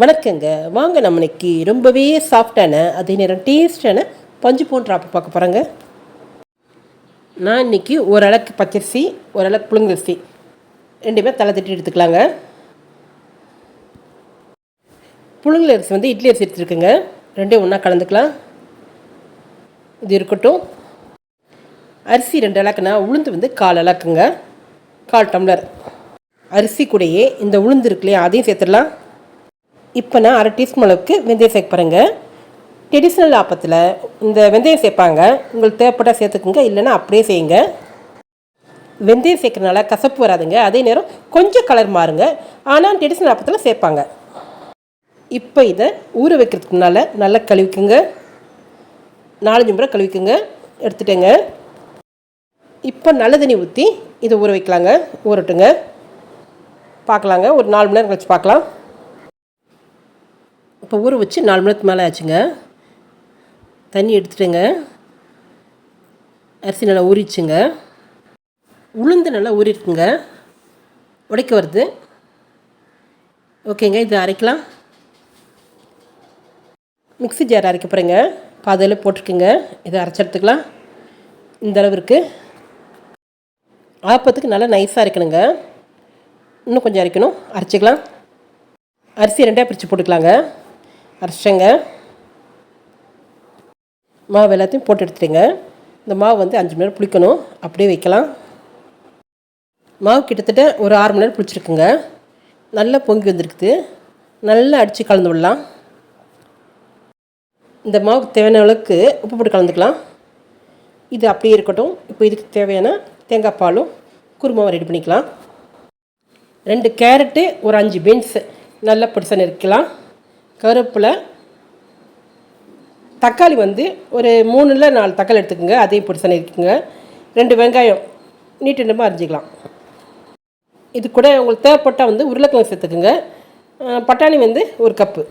வணக்கங்க. வாங்க நம்ம இன்னைக்கு ரொம்பவே சாஃப்டான அதே நேரம் டேஸ்டான பஞ்சு போன்ற ஆப்பை பார்க்க போகிறேங்க நான் இன்னைக்கு ஓரளவுக்கு பச்சரிசி ஓரளவுக்கு புழுங்கரிசி ரெண்டுமே தலை தட்டி எடுத்துக்கலாங்க. புழுங்கல் அரிசி வந்து இட்லி அரிசி எடுத்துருக்குங்க. ரெண்டையும் ஒன்றா கலந்துக்கலாம். இது இருக்கட்டும். அரிசி ரெண்டு அளக்குனா உளுந்து வந்து கால் அளக்குங்க. கால் டம்ளர். அரிசி கூடயே இந்த உளுந்து இருக்குல்லையே அதையும் சேர்த்துடலாம். இப்போ நான் அரை டீஸ்பூன் அளவுக்கு வெந்தயம் சேர்க்க ட்ரெடிஷ்னல் ஆப்பத்தில் இந்த வெந்தயம் சேர்ப்பாங்க. உங்களுக்கு தேவைப்பட்டால் சேர்த்துக்குங்க. இல்லைன்னா அப்படியே செய்யுங்க. வெந்தயம் சேர்க்கறனால கசப்பு வராதுங்க. அதே நேரம் கொஞ்சம் கலர் மாறுங்க. ஆனால் ட்ரெடிஷ்னல் ஆப்பத்தில் சேர்ப்பாங்க. இப்போ இதை ஊற வைக்கிறதுக்கு முன்னால் நல்லா கழுவிக்குங்க. நாலஞ்சு முறை கழுவிக்குங்க. எடுத்துட்டேங்க. இப்போ நல்ல தண்ணி ஊற்றி இதை ஊற வைக்கலாங்க. ஊறட்டுங்க. பார்க்கலாங்க. ஒரு நாலு மணி நேரம் கழிச்சு பார்க்கலாம். இப்போ ஊற வச்சு நாலு மணி நேரத்துக்கு மேலே ஆச்சுங்க. தண்ணி எடுத்துட்டேங்க. அரிசி நல்லா ஊறிச்சுங்க உளுந்து நல்லா ஊறிருக்குங்க உடைக்க வருது. ஓகேங்க இது அரைக்கலாம். மிக்ஸி ஜார் அரைக்க போகிறேங்க பாதையில் போட்டிருக்குங்க. இதை அரைச்சி எடுத்துக்கலாம். இந்த அளவு இருக்குது ஆப்பத்துக்கு நல்லா நைஸாக அரைக்கணுங்க. இன்னும் கொஞ்சம் அரைக்கணும். அரைச்சிக்கலாம். அரிசி ரெண்டாக பிரித்து போட்டுக்கலாங்க. அரைச்சேங்க மாவு எல்லாத்தையும் போட்டு எடுத்துட்டேங்க இந்த மாவு வந்து அஞ்சு மணி நேரம் புளிக்கணும். அப்படியே வைக்கலாம். மாவு கிட்டத்தட்ட ஒரு ஆறு மணி நேரம் புளிச்சிருக்குங்க. நல்லா பொங்கி வந்திருக்குது. நல்லா அடித்து கலந்து விடலாம். இந்த மாவுக்கு தேவையான அளவுக்கு உப்பு போட்டு கலந்துக்கலாம். இது அப்படியே இருக்கட்டும். இப்போ இதுக்கு தேவையான தேங்காய் பாலும் குருமாவும் ரெடி பண்ணிக்கலாம். ரெண்டு கேரட்டு ஒரு அஞ்சு பீன்ஸு நல்லா பொடிசான இருக்கலாம் கருவேப்பிலை தக்காளி வந்து ஒரு மூணுல நாலு தக்காளி எடுத்துக்கோங்க அதையும் பொடிசா இருக்குங்க ரெண்டு வெங்காயம் நீட்டு நீட்டமாக அரிஞ்சிக்கலாம். இது கூட உங்களுக்கு தேவைப்பட்டால் வந்து உருளைக்கிழங்கு சேர்த்துக்குங்க. பட்டாணி வந்து ஒரு கப்பு.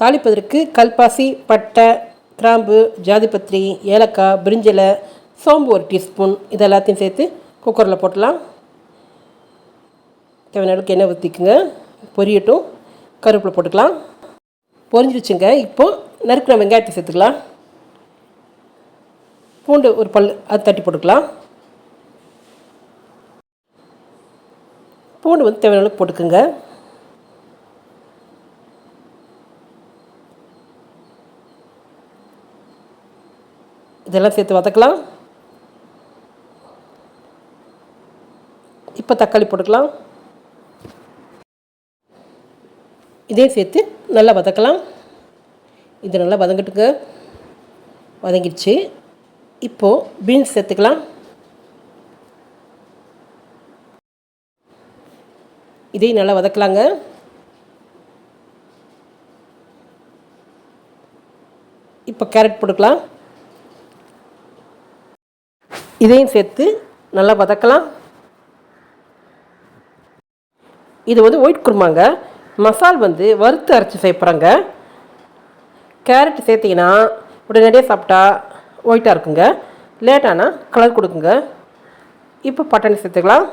தாளிப்பதற்கு கல்பாசி பட்டை கிராம்பு ஜாதிபத்திரி ஏலக்காய் பிரிஞ்சலை சோம்பு ஒரு டீஸ்பூன். இது எல்லாத்தையும் சேர்த்து குக்கரில் போட்டலாம். தேவையான அளவுக்கு எண்ணெய் ஊற்றிக்குங்க பொரியட்டும். கருவேப்பிலை போட்டுக்கலாம். பொரிஞ்சிருச்சுங்க. இப்போது நறுக்கிற வெங்காயத்தை சேர்த்துக்கலாம். பூண்டு ஒரு பல் அது தட்டி போட்டுக்கலாம். பூண்டு வந்து தேவையான அளவுக்கு போட்டுக்குங்க. இதெல்லாம் சேர்த்து வதக்கலாம். இப்போ தக்காளி போட்டுக்கலாம். இதையும் சேர்த்து நல்லா வதக்கலாம். இது நல்லா வதங்கட்டுங்க வதங்கிடுச்சு. இப்போது பீன்ஸ் சேர்த்துக்கலாம். இதையும் நல்லா வதக்கலாங்க. இப்போ கேரட் போட்டுக்கலாம். இதையும் சேர்த்து நல்லா வதக்கலாம். இது வந்து ஒயிட் குருமாங்க. மசால் வந்து வறுத்து அரைச்சி சேர்ப்புறங்க கேரட் சேர்த்திங்கன்னா உடனடியாக சாப்பிட்டா ஒயிட்டாக இருக்குங்க. லேட்டானா கலர் கொடுக்குங்க. இப்போ பட்டாணி சேர்த்துக்கலாம்.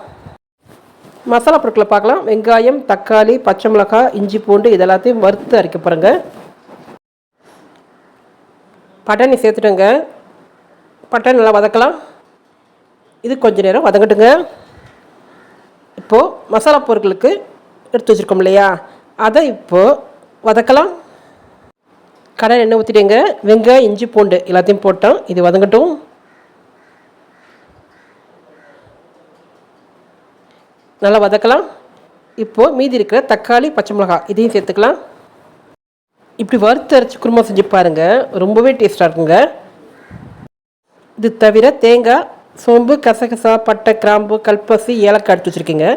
மசாலா பொருட்களை பார்க்கலாம். வெங்காயம் தக்காளி பச்சை மிளகாய் இஞ்சி பூண்டு இது எல்லாத்தையும் வறுத்து அரைக்க போகிறேங்க பட்டாணி சேர்த்துட்டுங்க. பட்டாணி நல்லா வதக்கலாம். இது கொஞ்சம் நேரம் வதங்கட்டுங்க. இப்போது மசாலா பொருட்களுக்கு எடுத்து வச்சுருக்கோம் இல்லையா? அதை இப்போது வதக்கலாம். கடை எண்ணெய் ஊற்றிட்டேங்க வெங்காயம் இஞ்சி பூண்டு எல்லாத்தையும் போட்டோம். இது வதங்கட்டும். நல்லா வதக்கலாம். இப்போது மீதி இருக்கிற தக்காளி பச்சை மிளகாய் இதையும் சேர்த்துக்கலாம். இப்படி வறுத்து அரைச்சி குருமா செஞ்சு பாருங்கள் ரொம்பவே டேஸ்ட்டாக இருக்குங்க. இது தவிர தேங்காய் சோம்பு கசகசா பட்டை கிராம்பு கல்பாசி ஏலக்காய் எடுத்து வச்சுருக்கீங்க.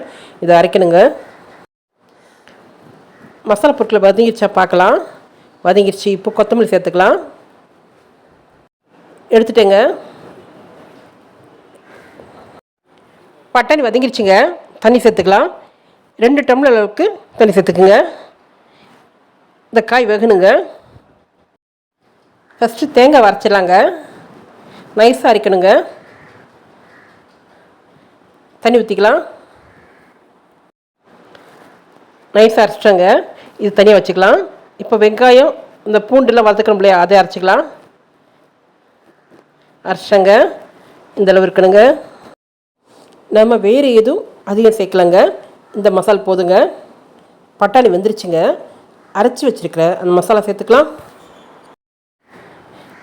இதை அரைக்கணுங்க. மசாலா பொருட்களை வதங்கிடுச்சா பார்க்கலாம். வதங்கிடுச்சு இப்போ கொத்தமல்லி சேர்த்துக்கலாம். எடுத்துட்டேங்க. பட்டாணி வதங்கிடுச்சுங்க தண்ணி சேர்த்துக்கலாம். ரெண்டு டம்ளர் அளவுக்கு தண்ணி சேர்த்துக்குங்க. இந்த காய் வெகுனுங்க ஃபஸ்ட்டு தேங்காய் வரைச்சிடலாங்க நைஸாக அரைக்கணுங்க. தண்ணி ஊற்றிக்கலாம் நைஸாக அரைச்சிட்டோங்க. இது தனியாக வச்சுக்கலாம். இப்போ வெங்காயம் இந்த பூண்டுலாம் வளர்த்துக்கணும் இல்லையா அதை அரைச்சிக்கலாம். அரைச்சங்க இந்தளவு இருக்கணுங்க. நம்ம வேறு எதுவும் அதிகம் சேர்க்கலங்க. இந்த மசால் போதுங்க. பட்டாணி வெந்துருச்சுங்க. அரைச்சி வச்சிருக்கிற அந்த மசாலா சேர்த்துக்கலாம்.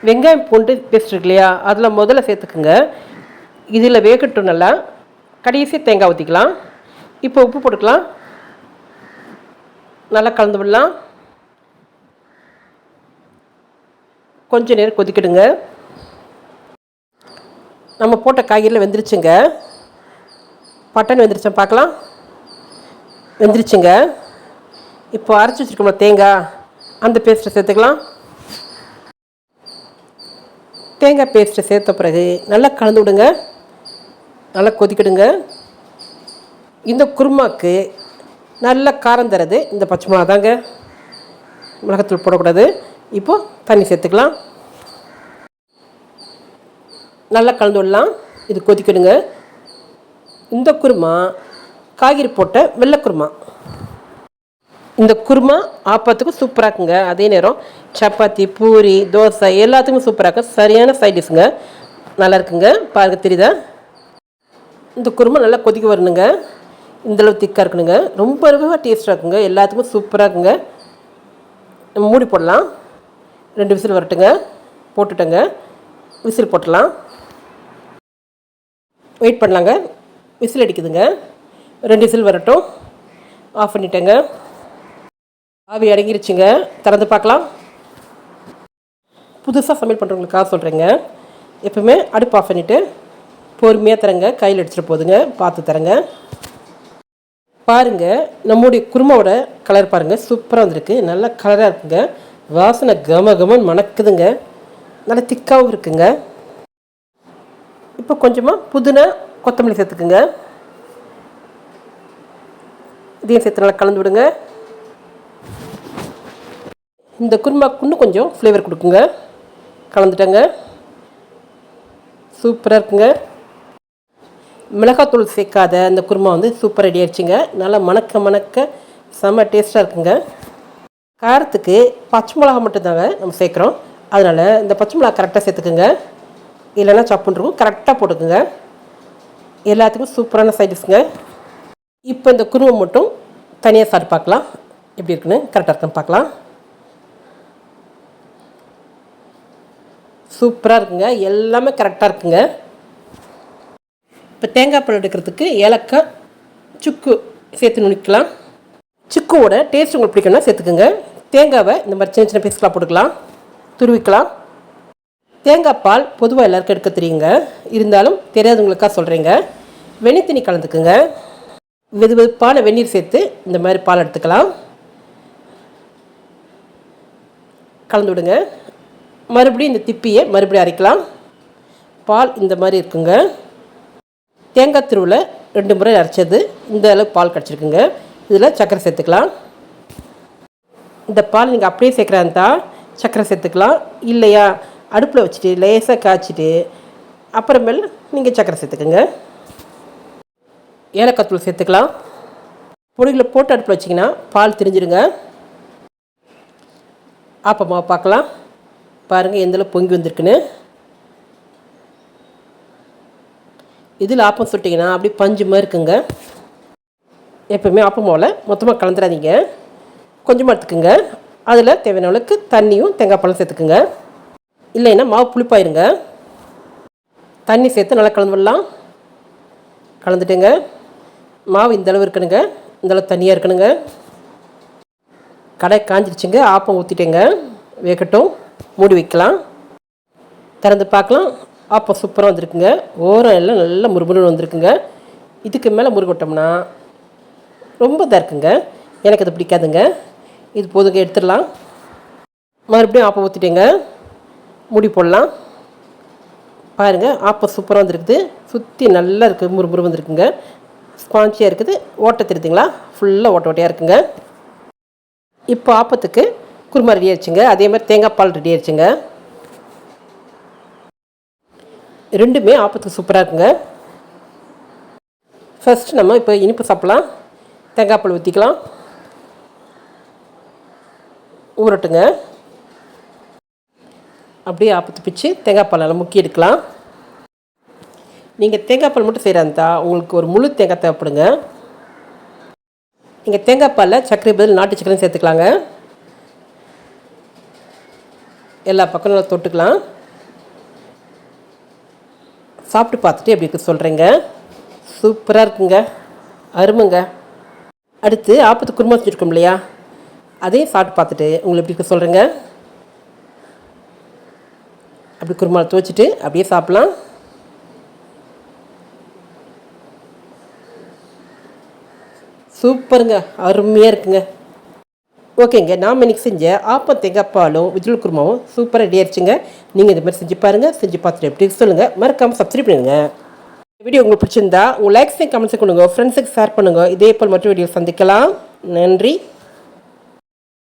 வெங்காயம் பூண்டு பேஸ்ட் இருக்கு இல்லையா? அதில் முதல்ல சேர்த்துக்குங்க. இதில் வேகட்டும் நல்லா. கடைசி தேங்காய் ஊற்றிக்கலாம் இப்போ உப்பு போட்டுக்கலாம். நல்லா கலந்து விடலாம். கொஞ்ச நேரம் கொதிக்கிடுங்க. நம்ம போட்ட காய்கறியில் வெந்துருச்சுங்க. பட்டன் வெந்துருச்சேன் பார்க்கலாம். வெந்துருச்சுங்க. இப்போ அரைச்சி வச்சுருக்கோம்ல தேங்காய். அந்த பேஸ்ட்டை சேர்த்துக்கலாம். தேங்காய் பேஸ்ட்டை சேர்த்த பிறகு நல்லா கலந்து விடுங்க. நல்லா கொதிக்கிடுங்க. இந்த குருமாக்கு நல்ல காரம் தரது. இந்த பச்சை மிளகா தாங்க மிளகாத்தூள் போடக்கூடாது. இப்போது தண்ணி சேர்த்துக்கலாம். நல்லா கலந்து விடலாம். இது கொதிக்கணுங்க இந்த குருமா காய்கறி போட்ட வெள்ளை குருமா. இந்த குருமா ஆப்பத்துக்கும் சூப்பராக இருக்குங்க. அதே நேரம் சப்பாத்தி பூரி தோசை எல்லாத்துக்கும் சூப்பராக இருக்கும் சரியான சைட் டிஷ்ஷுங்க நல்லா இருக்குங்க. பாருங்க தெரியுதா? இந்த குருமா நல்லா கொதிக்க வரணுங்க. இந்தளவு திக்காக இருக்கணுங்க. ரொம்ப ரொம்ப டேஸ்ட்டாக இருக்குங்க. எல்லாத்துக்கும் சூப்பராக இருக்குங்க. நம்ம மூடி போடலாம். ரெண்டு விசில் வரட்டுங்க. போட்டுட்டேங்க. விசில் போட்டுடலாம் வெயிட் பண்ணலாங்க. விசில் அடிக்குதுங்க. ரெண்டு விசில் வரட்டும். ஆஃப் பண்ணிட்டேங்க. ஆவி அடங்கிருச்சுங்க. திறந்து பார்க்கலாம். புதுசாக சமையல் பண்ணுறவங்களுக்காக சொல்கிறேங்க எப்பவுமே அடுப்பு ஆஃப் பண்ணிவிட்டு பொறுமையாக தரங்க கையில் அடிச்சிட்டு போதுங்க. பார்த்து தரங்க பாருங்கள் நம்முடைய குருமாவோட கலர் பாருங்கள் சூப்பராக வந்திருக்கு. நல்ல கலராக இருக்குங்க. வாசனை கம கமன் மணக்குதுங்க. நல்லா திக்காகவும் இருக்குங்க. இப்போ கொஞ்சமாக புதினா கொத்தமல்லி சேர்த்துக்குங்க. இதையும் சேர்த்து நல்லா கலந்து விடுங்க. இந்த குருமாக்கு இன்னும் கொஞ்சம் ஃப்ளேவர் கொடுக்குங்க. கலந்துட்டேங்க. சூப்பராக இருக்குங்க. மிளகாத்தூள் சேர்க்காத அந்த குருமா வந்து சூப்பர் ரெடி ஆயிடுச்சுங்க. நல்லா மணக்க மணக்க செம்ம டேஸ்ட்டாக இருக்குங்க. காரத்துக்கு பச்சை மிளகா மட்டும்தாங்க நம்ம சேர்க்குறோம். அதனால் இந்த பச்சை மிளகா கரெக்டாக சேர்த்துக்குங்க. இல்லைன்னா சப்புன்னு இருக்கும் கரெக்டாக போட்டுக்குங்க. எல்லாத்துக்கும் சூப்பரான சைடிஷ்ங்க இப்போ இந்த குருவை மட்டும் தனியாக சாப்பிட்டு பார்க்கலாம். எப்படி இருக்குன்னு கரெக்டாக இருக்குன்னு பார்க்கலாம். சூப்பராக இருக்குங்க. எல்லாமே கரெக்டாக இருக்குங்க. இப்போ தேங்காய் பழம் எடுக்கிறதுக்கு ஏலக்காய் சுக்கு சேர்த்து நுணிக்கலாம் சுக்குவோட டேஸ்ட் உங்களுக்கு பிடிக்கும்னா சேர்த்துக்குங்க. தேங்காவை இந்த மாதிரி சின்ன சின்ன பீஸ்களாக போட்டுக்கலாம். துருவிக்கலாம். தேங்காய் பால் பொதுவாக எல்லாருக்கும் எடுக்க தெரியுங்க. இருந்தாலும் தெரியாதவங்களுக்காக சொல்கிறீங்க வெந்நீர் தண்ணி கலந்துக்குங்க. வெது வெதுப்பான வெந்நீர் சேர்த்து இந்த மாதிரி பால் எடுத்துக்கலாம். கலந்து விடுங்க. மறுபடியும் இந்த திப்பியை மறுபடியும் அரைக்கலாம். பால் இந்த மாதிரி இருக்குங்க. தேங்காய் திருவில் ரெண்டு முறை அரைச்சது. இந்த அளவு பால் கிடச்சிருக்குங்க. இதில் சர்க்கரை சேர்த்துக்கலாம். இந்த பால் நீங்கள் அப்படியே சேர்க்குறா இருந்தால் சர்க்கரை சேர்த்துக்கலாம். இல்லையா அடுப்பில் வச்சுட்டு லேசாக காய்ச்சிட்டு அப்புறமேல் நீங்கள் சர்க்கரை சேர்த்துக்கோங்க. ஏலக்காய் தூள் சேர்த்துக்கலாம். பொடிகளை போட்டு அடுப்பில் வச்சிங்கன்னா பால் திரிஞ்சிடுங்க ஆப்பமாக பார்க்கலாம். பாருங்கள் எந்தளவு பொங்கி வந்திருக்குன்னு. இதில் ஆப்பம் சுட்டிங்கன்னா அப்படி பஞ்சு மாதிரி இருக்குங்க. எப்போவுமே ஆப்பம் போல். மொத்தமாக கலந்துடாதீங்க. கொஞ்சமாக எடுத்துக்குங்க. அதில் தேவையான அளவுக்கு தண்ணியும் தேங்காய் பழம் சேர்த்துக்குங்க. இல்லைன்னா மாவு புளிப்பாயிருங்க. தண்ணி சேர்த்து நல்லா கலந்துடலாம். கலந்துட்டுங்க. மாவு இந்த அளவு இருக்கணுங்க. இந்த அளவு தண்ணியாக இருக்கணுங்க. கடை காஞ்சிடுச்சுங்க. ஆப்பம் ஊற்றிட்டேங்க வேகட்டும். மூடி வைக்கலாம். திறந்து பார்க்கலாம். ஆப்பம் சூப்பராக வந்திருக்குங்க. ஓரம் எல்லாம் நல்லா முறுமுறுன்னு வந்திருக்குங்க. இதுக்கு மேலே முருகட்டோம்னா ரொம்ப இதாக இருக்குங்க. எனக்கு அது பிடிக்காதுங்க. இது போதுங்க எடுத்துடலாம். மறுபடியும் ஆப்பம் ஊற்றிட்டேங்க முடி போடலாம். பாருங்கள் ஆப்பம் சூப்பராக வந்துருக்குது. சுற்றி நல்லா இருக்குது முறுமுறு வந்துருக்குங்க. ஸ்பான்ச்சியாக இருக்குது. ஓட்டை தெரியுதுங்களா? ஃபுல்லாக ஓட்ட ஓட்டையாக இருக்குங்க. இப்போ ஆப்பத்துக்கு குருமா ரெடி ஆயிடுச்சுங்க. அதே மாதிரி தேங்காய் பால் ரெடி ஆயிடுச்சுங்க. ரெண்டுமே ஆப்பத்துக்கு சூப்பராக இருக்குங்க. ஃபஸ்ட்டு நம்ம இப்போ இனிப்பு சாப்பிட்லாம். தேங்காய் பால் ஊற்றிக்கலாம் ஊறட்டுங்க. அப்படியே ஆப்பத்து பிச்சு தேங்காய் பாலால் முக்கி எடுக்கலாம். நீங்கள் தேங்காய் பால் மட்டும் செய்கிறாந்தா உங்களுக்கு ஒரு முழு தேங்காய் தேவைப்படுங்க. நீங்கள் தேங்காய் பாலில் சர்க்கரை பதில் நாட்டு சர்க்கரையும் சேர்த்துக்கலாங்க. எல்லா பக்கம் நல்லா தொட்டுக்கலாம். சாப்பிட்டு பார்த்துட்டு எப்படி இருக்கு சொல்கிறேங்க சூப்பராக இருக்குங்க. அருமைங்க. அடுத்து ஆப்பத்து குருமா செஞ்சுருக்கோம் இல்லையா? அதையும் சாப்பிட்டு பார்த்துட்டு உங்களை எப்படி இருக்கு சொல்கிறேங்க அப்படி குருமாவை துவச்சிட்டு அப்படியே சாப்பிட்லாம். சூப்பருங்க. அருமையாக இருக்குங்க. ஓகேங்க நாம் இன்றைக்கி செஞ்ச ஆப்பம் தேங்காய் பாலும் குருமாவும் சூப்பராக ரெடி ஆயிடுச்சுங்க. நீங்கள் இந்த மாதிரி செஞ்சு பாருங்கள் செஞ்சு பார்த்துட்டு எப்படி சொல்லுங்கள் மறக்காமல் சப்ஸ்கிரைப் பண்ணுங்க. வீடியோ உங்களுக்கு பிடிச்சிருந்தா உங்கள் லைக்ஸையும் கமெண்ட்ஸை கொடுங்க. ஃப்ரெண்ட்ஸுக்கு ஷேர் பண்ணுங்கள் இதே போல் மற்ற வீடியோ சந்திக்கலாம். நன்றி.